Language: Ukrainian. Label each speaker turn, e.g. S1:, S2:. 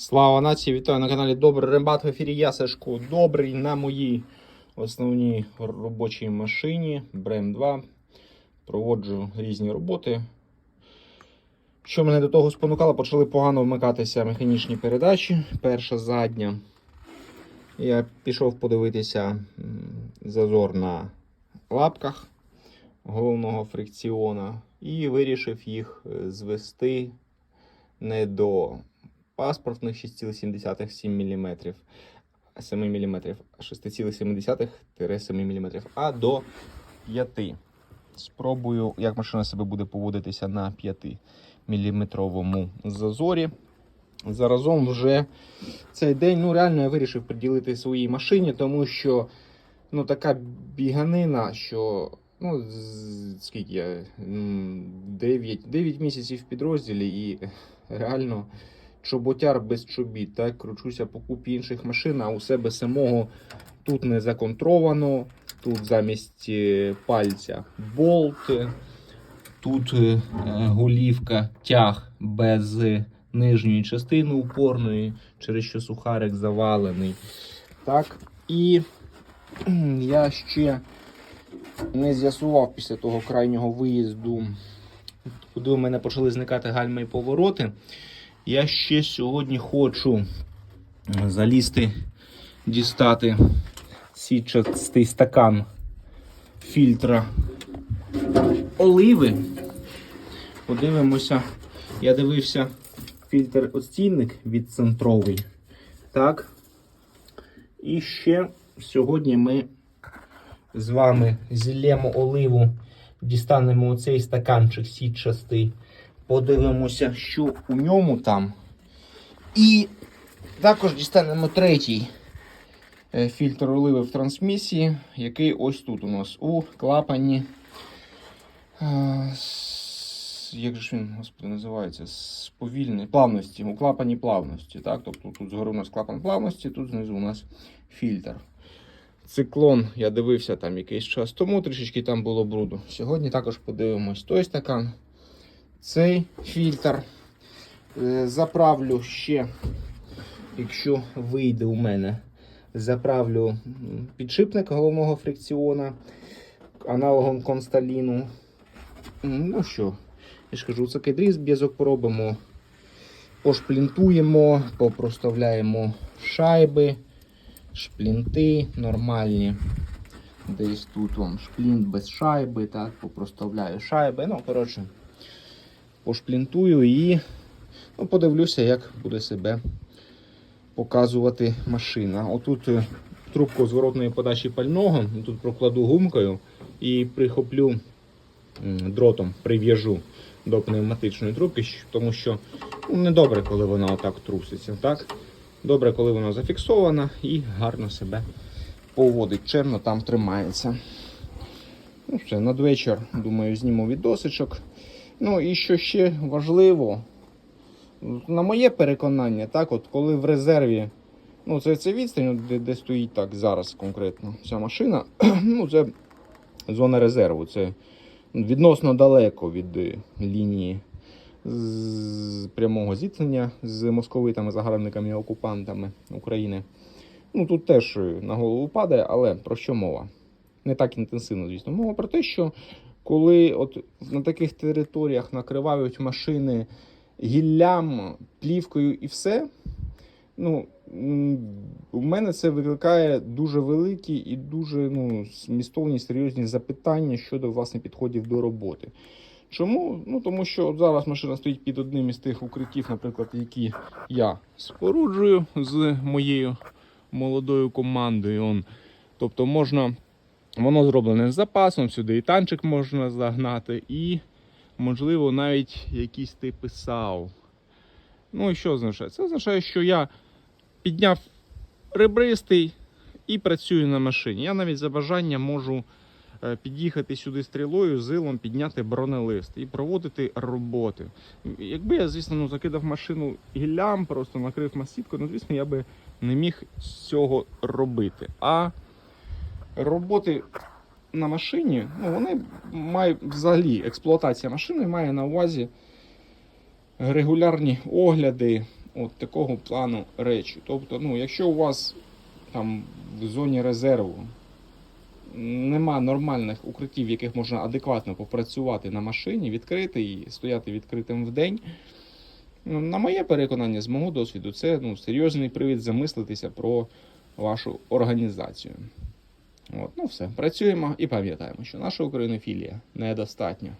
S1: Слава нації! Вітаю на каналі Добрий Рембат в ефірі. Я Сашко Добрий на моїй основній робочій машині Брем 2. Проводжу різні роботи. Що мене до того спонукало, почали погано вмикатися механічні передачі. Перша задня. Я пішов подивитися зазор на лапках головного фрикціона і вирішив їх е, звести не до паспортних 6,7 мм, 7 мм, 6,7-7 мм, а до 5. Спробую, як машина себе буде поводитися на 5 мм зазорі. Заразом вже цей день ну, реально я вирішив приділити своїй машині, тому що ну, така біганина, що ну, скільки я? 9, 9 місяців в підрозділі і реально чоботяр без чобіт. Так, кручуся по купі інших машин, а у себе самого тут не законтровано. Тут замість е, пальця болт, тут е, голівка тяг без е, нижньої частини упорної, через що сухарик завалений. Так, і я ще не з'ясував після того крайнього виїзду, куди у мене почали зникати гальми і повороти. Я ще сьогодні хочу залізти, дістати сітчастий стакан фільтра оливи. Подивимося. Я дивився фільтр оцінник відцентровий. Так. І ще сьогодні ми з вами зілємо оливу, дістанемо оцей стаканчик сітчастий, подивимося, що у ньому там. І також дістанемо третій е, фільтр оливи в трансмісії, який ось тут у нас у клапані. Як же він, господи, називається? Сповільний плавності, у клапані плавності. Так? Тобто тут згору у нас клапан плавності, тут знизу у нас фільтр. Циклон, я дивився там якийсь час тому, трішечки там було бруду. Сьогодні також подивимось той стакан, цей фільтр. Е, Заправлю ще, якщо вийде у мене, заправлю підшипник головного фрикціона аналогом консталіну. Ну що, я ж кажу, це кедріз б'язок поробимо, пошплінтуємо, попроставляємо шайби шплінти нормальні. Десь тут вам шплінт без шайби, так, попроставляю шайби. Ну, коротше, пошплінтую і ну, подивлюся, як буде себе показувати машина. Отут е, трубку зворотної подачі пального, тут прокладу гумкою і прихоплю дротом, прив'яжу до пневматичної трубки, тому що ну, недобре, коли вона отак труситься. Так? Добре, коли вона зафіксована і гарно себе поводить. Черно там тримається. Ну, все, надвечір, думаю, зніму відосичок. Ну і що ще важливо, на моє переконання, так, от коли в резерві, ну це, це відстань, де, де стоїть так зараз конкретно ця машина, ну це зона резерву, це відносно далеко від лінії з прямого зіткнення з московитами, загарбниками і окупантами України. Ну тут теж на голову падає, але про що мова? Не так інтенсивно, звісно. Мова про те, що коли от на таких територіях накривають машини гіллям, плівкою і все, ну, у мене це викликає дуже великі і дуже ну, змістовні, серйозні запитання щодо власне підходів до роботи. Чому? Ну тому що от зараз машина стоїть під одним із тих укриттів, наприклад, які я споруджую з моєю молодою командою. Тобто можна, воно зроблене з запасом, сюди і танчик можна загнати, і, можливо, навіть якісь типи САУ. Ну і що означає? Це означає, що я підняв ребристий і працюю на машині. Я навіть за бажанням можу е, під'їхати сюди стрілою, зилом, підняти бронелист і проводити роботи. Якби я, звісно, ну, закидав машину гіллям, просто накрив масіткою, ну, звісно, я би не міг цього робити. А роботи на машині, ну, вони мають взагалі експлуатація машини має на увазі регулярні огляди, От такого плану речі. Тобто, ну, якщо у вас там в зоні резерву нема нормальних укриттів, в яких можна адекватно попрацювати на машині, відкрити і стояти відкритим в день. Ну, на моє переконання, з мого досвіду, це ну, серйозний привід замислитися про вашу організацію. От, ну все, працюємо і пам'ятаємо, що наша українофілія недостатньо.